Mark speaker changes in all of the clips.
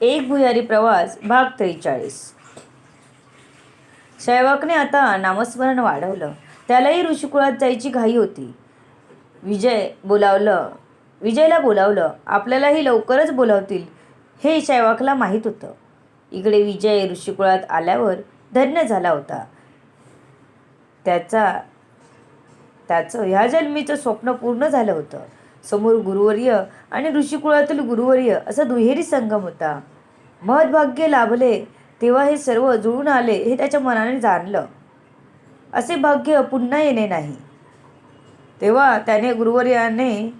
Speaker 1: एक भुयारी प्रवास भाग त्रेचाळीस. शैवाकने आता नामस्मरण वाढवलं. त्यालाही ऋषिकुळात जायची घाई होती. विजय बोलावलं विजयला बोलावलं आपल्यालाही लवकरच बोलावतील हे शैवाकला माहीत होतं. इकडे विजय ऋषिकुळात आल्यावर धन्य झाला होता. त्याचा त्याचं ह्या जन्मीचं स्वप्न पूर्ण झालं होतं. समोर गुरुवर्य आणि ऋषिकुळातील गुरुवर्य असा दुहेरी संगम होता. महद्भाग्य लाभले तेव्हा हे सर्व जुळून आले हे त्याच्या मनाने जाणलं. असे भाग्य पुन्हा येणे नाही. तेव्हा त्याने गुरुवर्याने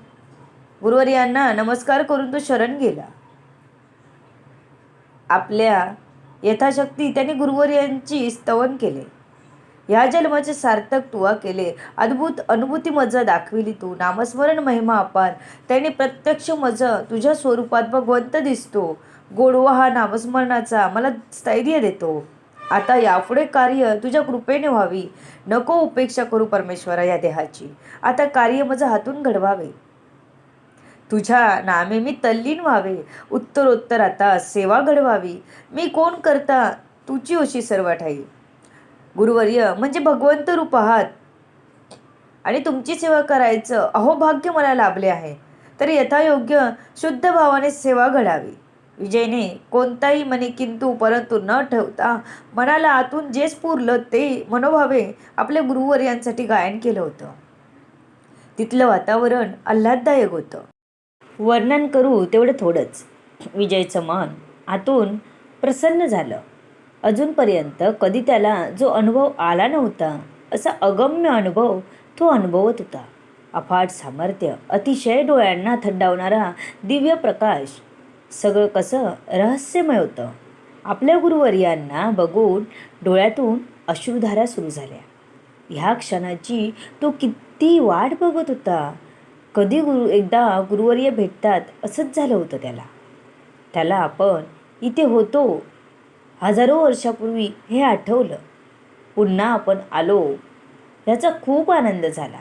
Speaker 1: गुरुवर्यांना नमस्कार करून तो शरण गेला. आपल्या यथाशक्ती त्याने गुरुवर्यांची स्तवन केले. ह्या जन्माचे सार्थक तुवा केले. अद्भुत अनुभूती मज दाखविली तू. नामस्मरण महिमा अपार त्याने प्रत्यक्ष मज तुझ्या स्वरूपात भगवंत दिसतो. गोडवा हा नामस्मरणाचा मला स्थैर्य देतो. आता यापुढे कार्य तुझ्या कृपेने व्हावी. नको उपेक्षा करू परमेश्वरा या देहाची. आता कार्य माझं हातून घडवावे. तुझ्या नामे मी तल्लीन व्हावे. उत्तरोत्तर आता सेवा घडवावी. मी कोण करता तुझी होशी सर्व ठाई. गुरुवर्य म्हणजे भगवंत रूप आहात. आणि तुमची सेवा करायचं अहो भाग्य मला लाभले आहे. तर यथायोग्य शुद्ध भावाने सेवा घडावी. विजयने कोणताही मने किंतु परंतु न ठेवता मनाला आतून जे स्फुरलं ते मनोभावे आपल्या गुरुवर्यांसाठी गायन केलं होतं. तिथलं वातावरण आल्हाददायक होतं. वर्णन करू तेवढं थोडंच. विजयचं मन आतून प्रसन्न झालं. अजूनपर्यंत कधी त्याला जो अनुभव आला नव्हता असा अगम्य अनुभव तो अनुभवत होता. अफाट सामर्थ्य अतिशय डोळ्यांना थंडावणारा दिव्य प्रकाश सगळं कसं रहस्यमय होतं. आपल्या गुरुवर्यांना बघून डोळ्यातून अश्रुधारा सुरू झाल्या. ह्या क्षणाची तो किती वाट बघत होता. कधी गुरु एकदा गुरुवर्य भेटतात असंच झालं होतं त्याला. त्याला आपण इथे होतो हजारो वर्षापूर्वी हे आठवलं. पुन्हा आपण आलो. याचा खूप आनंद झाला.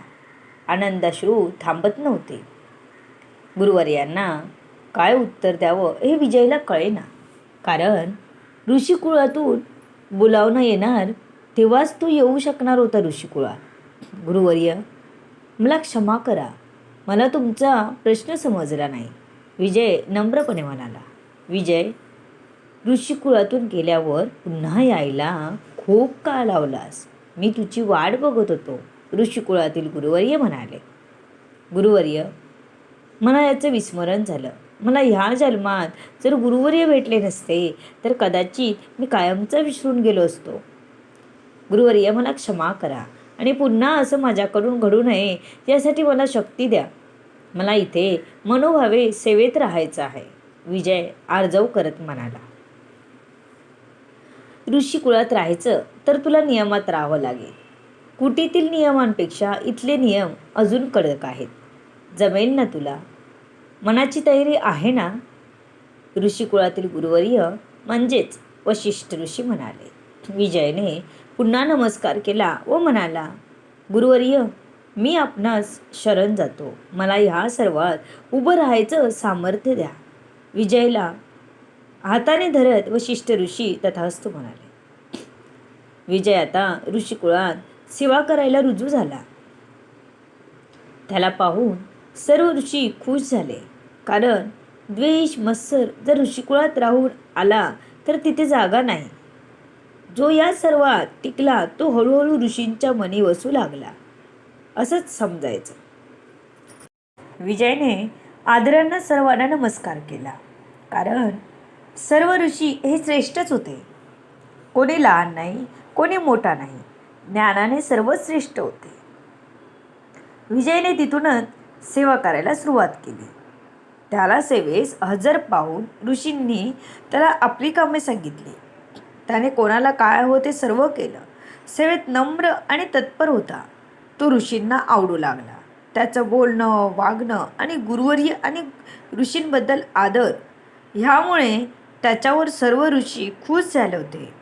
Speaker 1: आनंदाश्रू थांबत नव्हते. गुरुवर्यांना काय उत्तर द्यावं हे विजयला कळेना. कारण ऋषिकुळातून बोलावणं येणार तेव्हाच तो येऊ शकणार होता ऋषिकुळात. गुरुवर्य मला क्षमा करा. मला तुमचा प्रश्न समजला नाही. विजय नम्रपणे म्हणाला. विजय ऋषिकुळातून गेल्यावर पुन्हा यायला खूप काळ लावलास. मी तुझी वाट बघत होतो. ऋषिकुळातील गुरुवर्य म्हणाले. गुरुवर्य मला याचं विस्मरण झालं. मला ह्या जन्मात जर गुरुवर्य भेटले नसते तर कदाचित मी कायमचा विसरून गेलो असतो. गुरुवर्य मला क्षमा करा आणि पुन्हा असं माझ्याकडून घडू नये यासाठी मला शक्ती द्या. मला इथे मनोभावे सेवेत राहायचं आहे. विजय आर्जव करत म्हणाला. ऋषिकुळात राहायचं तर तुला नियमात राहावं लागेल. कुटीतील नियमांपेक्षा इथले नियम अजून कडक आहेत. जमेल ना तुला? मनाची तयारी आहे ना? ऋषिकुळातील गुरुवर्य म्हणजेच वशिष्ठ ऋषी म्हणाले. विजयने पुन्हा नमस्कार केला व म्हणाला गुरुवर्य मी आपणास शरण जातो. मला ह्या सर्वात उभं राहायचं सामर्थ्य द्या. विजयला हाताने धरत वशिष्ठ ऋषी तथास्तू म्हणाले. विजय आता ऋषिकुळात सेवा करायला रुजू झाला. त्याला पाहून सर्व ऋषी खुश झाले. कारण द्वेष मत्सर जर ऋषिकुळात राहून आला तर तिथे जागा नाही. जो या सर्वात टिकला तो हळूहळू ऋषींच्या मनी वसू लागला. असंच समजायचं. विजयने आदरांना सर्वांना नमस्कार केला. कारण सर्व ऋषी हे श्रेष्ठच होते. कोणी लहान नाही कोणी मोठा नाही ज्ञानाने सर्वच श्रेष्ठ होते. विजयने तिथूनच सेवा करायला सुरुवात केली. त्याला सेवेस हजर पाहून ऋषींनी त्याला आपली कामे सांगितली. त्याने कोणाला काय होते ते सर्व केलं. सेवेत नम्र आणि तत्पर होता. तो ऋषींना आवडू लागला. त्याचं बोलणं वागणं आणि गुरुवर्य आणि ऋषींबद्दल आदर ह्यामुळे त्याच्यावर सर्व ऋषी खुश झाले होते.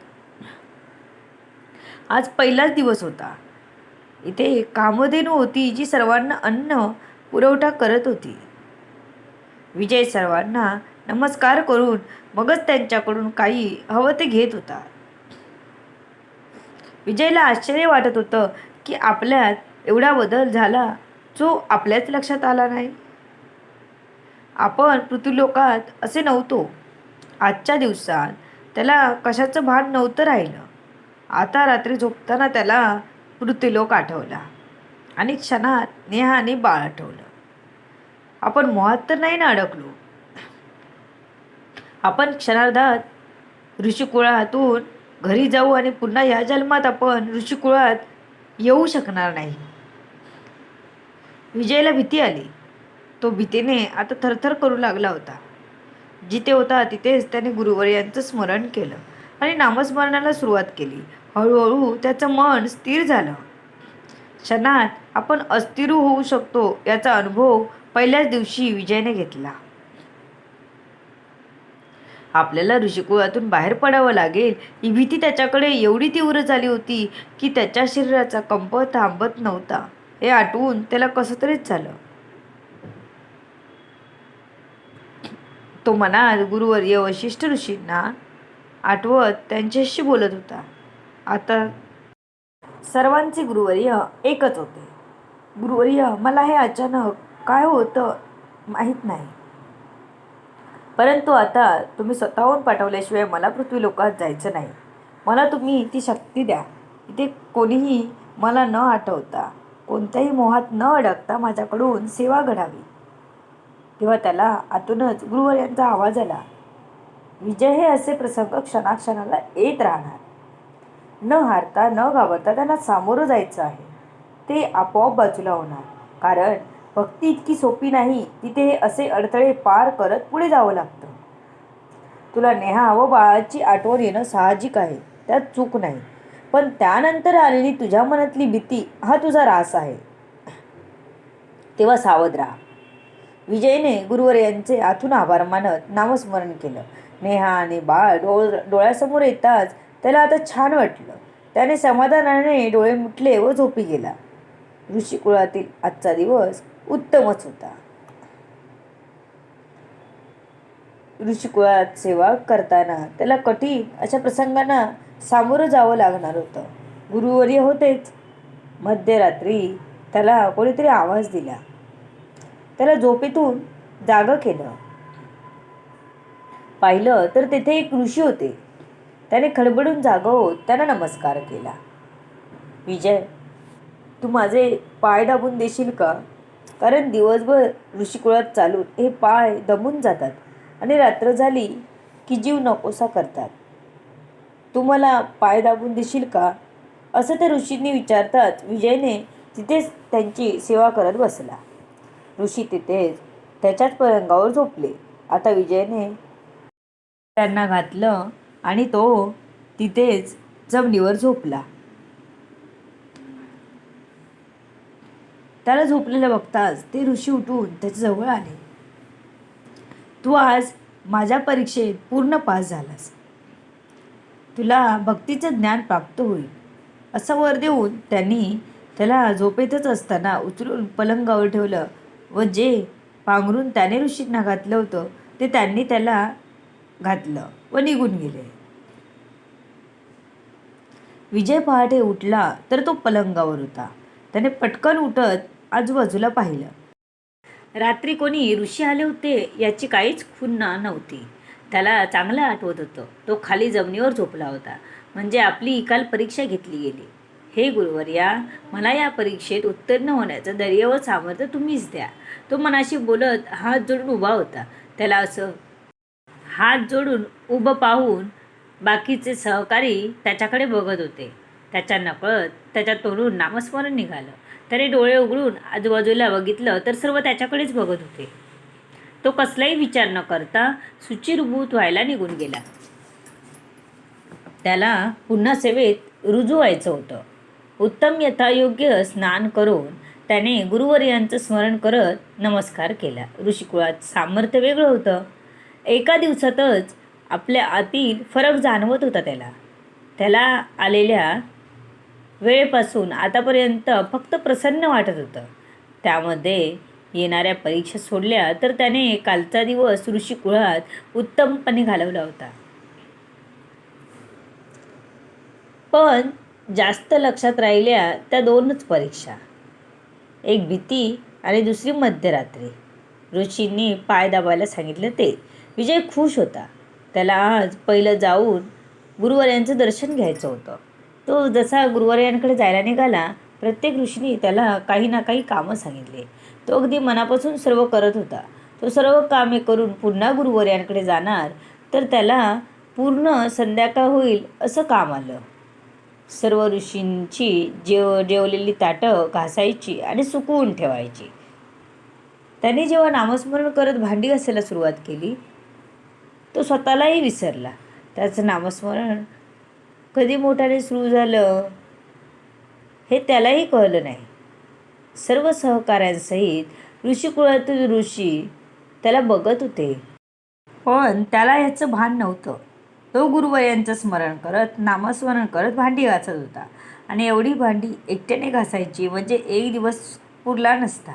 Speaker 1: आज पहिलाच दिवस होता. इथे कामधेनू होती जी सर्वांना अन्न पुरवठा करत होती. विजय सर्वांना नमस्कार करून मगच त्यांच्याकडून काही हवं ते घेत होता. विजयला आश्चर्य वाटत होतं की आपल्यात एवढा बदल झाला जो आपल्याच लक्षात आला नाही. आपण पृथ्वीलोकात असे नव्हतो. आजच्या दिवसात त्याला कशाचं भान नव्हतं राहिलं. आता रात्री झोपताना त्याला मृत्यूलोक आठवला आणि क्षणात नेहाने बाळ आठवलं. आपण मोहात तर नाही ना अडकलो. आपण क्षणार्धात ऋषिकुळातून घरी जाऊ आणि पुन्हा या जन्मात आपण ऋषिकुळात येऊ शकणार नाही. विजयला भीती आली. तो भीतीने आता थरथर करू लागला होता. जिथे होता तिथेच त्याने गुरुवर्यांचं स्मरण केलं आणि नामस्मरणाला सुरुवात केली. हळूहळू त्याचं मन स्थिर झालं. क्षणात आपण अस्थिरू होऊ शकतो याचा अनुभव पहिल्याच दिवशी विजयने घेतला. आपल्याला ऋषिकुळातून बाहेर पडावं लागेल ही भीती त्याच्याकडे एवढी तीव्र झाली होती की त्याच्या शरीराचा कंप थांबत नव्हता. हे आठवून त्याला कसं तरीच झालं. तो मनात गुरुवर्य वशिष्ठ ऋषींना आठवत त्यांच्याशी बोलत होता. आता सर्वांचे गुरुवर्य एकच होते. गुरुवर्य मला हे अचानक काय होतं माहीत नाही. परंतु आता तुम्ही स्वतःहून पाठवल्याशिवाय मला पृथ्वीलोकात जायचं नाही. मला तुम्ही ती शक्ती द्या. इथे कोणीही मला न आठवता कोणत्याही मोहात न अडकता माझ्याकडून सेवा घडावी. तेव्हा त्याला आतूनच गुरुवर यांचा आवाज आला. विजय हे असे प्रसंग क्षणाक्षणाला येत राहणार. न हारता न घाबरता त्यांना सामोरं जायचं आहे. ते आपोआप बाजूला होणार. कारण भक्ती इतकी सोपी नाही तिथे हे असे अडथळे पार करत पुढे जावं लागतं. तुला नेहा व बाळाची आठवण येणं साहजिक आहे त्यात चूक नाही. पण त्यानंतर आलेली तुझ्या मनातली भीती हा तुझा रास आहे. तेव्हा सावध राहा. विजयने गुरुवर यांचे आतून आभार मानत नामस्मरण केलं. नेहा आणि बाळ डोळ डोळ्यासमोर येताच त्याला आता छान वाटलं. त्याने समाधानाने डोळे मुटले व झोपी गेला. ऋषिकुळातील आजचा दिवस उत्तमच होता. ऋषिकुळात सेवा करताना त्याला कठीण अशा प्रसंगांना सामोरं जावं लागणार होतं. गुरुवर्य होतेच. मध्यरात्री त्याला कोणीतरी आवाज दिला. त्याला झोपेतून जागं केलं. पाहिलं तर तेथे एक ऋषी होते. त्याने खडबडून जागं होत त्यांना नमस्कार केला. विजय तू माझे पाय दाबून देशील का? कारण दिवसभर ऋषिकुळात चालून हे पाय दमून जातात आणि रात्र झाली की जीव नकोसा करतात. तू मला पाय दाबून देशील का? असं त्या ऋषींनी विचारताच विजयने तिथेच त्यांची सेवा करत बसला. ऋषी तिथेच त्याच्याच पलंगावर झोपले. आता विजयने त्यांना घातलं आणि तो तिथेच जमिनीवर झोपला. त्याला झोपलेलं बघताच ते ऋषी उठून त्याच्याजवळ आले. तू आज माझ्या परीक्षेत पूर्ण पास झालास. तुला भक्तीचं ज्ञान प्राप्त होईल. असं वर देऊन त्यांनी त्याला झोपेतच असताना उचलून पलंगावर ठेवलं व जे पांघरून त्याने ऋषींना घातलं होतं ते त्यांनी त्याला घातलं व निघून गेले. विजय पहाटे उठला तर तो पलंगावर होता. त्याने पटकन उठत आजूबाजूला पाहिलं. रात्री कोणी ऋषी आले होते याची काहीच खुन्ना नव्हती. त्याला चांगलं आठवत होतं. तो खाली जमिनीवर झोपला होता. म्हणजे आपली काल परीक्षा घेतली गेली. हे गुरुवर्या मला या परीक्षेत उत्तीर्ण होण्याचं धैर्य व सामर्थ्य तुम्हीच द्या. तो मनाशी बोलत हात जोडून उभा होता. त्याला असं हात जोडून उभं पाहून बाकीचे सहकारी त्याच्याकडे बघत होते. त्याच्या नकळत त्याच्या तोंडून नामस्मरण निघालं. त्याने डोळे उघडून आजूबाजूला बघितलं तर सर्व त्याच्याकडेच बघत होते. तो कसलाही विचार न करता सुचिरभूत व्हायला निघून गेला. त्याला पुन्हा सेवेत रुजू व्हायचं होतं. उत्तम यथायोग्य स्नान करून त्याने गुरुवर्यांचं स्मरण करत नमस्कार केला. ऋषिकुळात सामर्थ्य वेगळं होतं. एका दिवसातच आपल्या आतील फरक जाणवत होता त्याला. त्याला आलेल्या वेळेपासून आतापर्यंत फक्त प्रसन्न वाटत होतं. त्यामध्ये येणाऱ्या परीक्षा सोडल्या तर त्याने कालचा दिवस ऋषिकुळात उत्तमपणे घालवला होता. पण जास्त लक्षात राहिल्या त्या दोनच परीक्षा. एक भीती आणि दुसरी मध्यरात्री. ऋषींनी पाय दाबायला सांगितलं ते. विजय खुश होता. त्याला आज पहिलं जाऊन गुरुवर्यांचं दर्शन घ्यायचं होतं. तो जसा गुरुवर्यांकडे जायला निघाला प्रत्येक ऋषीने त्याला काही ना काही कामं सांगितले. तो अगदी मनापासून सर्व करत होता. तो सर्व कामे करून पुन्हा गुरुवर्यांकडे जाणार तर त्याला पूर्ण संध्याकाळ होईल असं काम आलं. सर्व ऋषींची जेव जेवलेली ताटं घासायची आणि सुकवून ठेवायची. त्याने जेव्हा नामस्मरण करत भांडी घासायला सुरुवात केली तो स्वतःलाही विसरला. त्याचं नामस्मरण कधी मोठ्याने सुरू झालं हे त्यालाही कळलं नाही. सर्व सहकाऱ्यांसहित ऋषिकुळातील ऋषी त्याला बघत होते. पण त्याला याचं भान नव्हतं. तो गुरुवर्यांचं स्मरण करत नामस्मरण करत भांडी घासत होता. आणि एवढी भांडी एकट्याने घासायची म्हणजे एक दिवस पुरला नसता.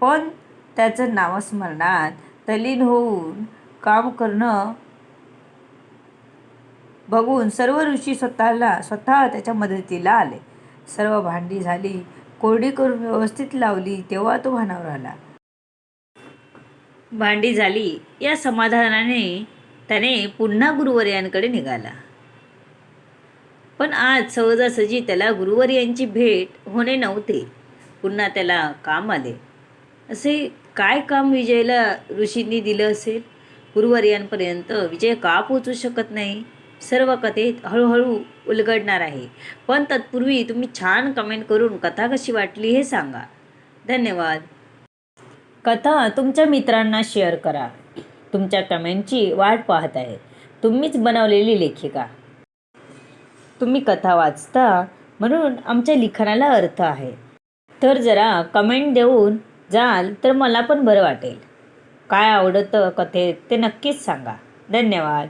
Speaker 1: पण त्याचं नामस्मरणात तलीन होऊन काम करणं बघून सर्व ऋषी स्वतःला स्वतः त्याच्या मदतीला आले. सर्व भांडी झाली कोरडी करून व्यवस्थित लावली तेव्हा तो भानावर आला. भांडी झाली या समाधानाने त्याने पुन्हा गुरुवर्यांकडे निघाला. पण आज सहजासहजी त्याला गुरुवर्यांची भेट होणे नव्हते. पुन्हा त्याला काम आले. असे काय काम विजयला ऋषींनी दिलं असेल? गुरुवर्यांपर्यंत विजय का पोचू शकत नाही? सर्व कथेत हळूहळू उलगडणार आहे. पण तत्पूर्वी तुम्ही छान कमेंट करून कथा कशी वाटली हे सांगा. धन्यवाद. कथा तुमच्या मित्रांना शेअर करा. तुमच्या कमेंटची वाट पाहत आहे. तुम्हीच बनवलेली लेखिका. तुम्ही कथा वाचता म्हणून आमच्या लिखाणाला अर्थ आहे. तर जरा कमेंट देऊन जाल तर मला पण बरं वाटेल. काय आवडतं कथेत ते नक्कीच सांगा. धन्यवाद.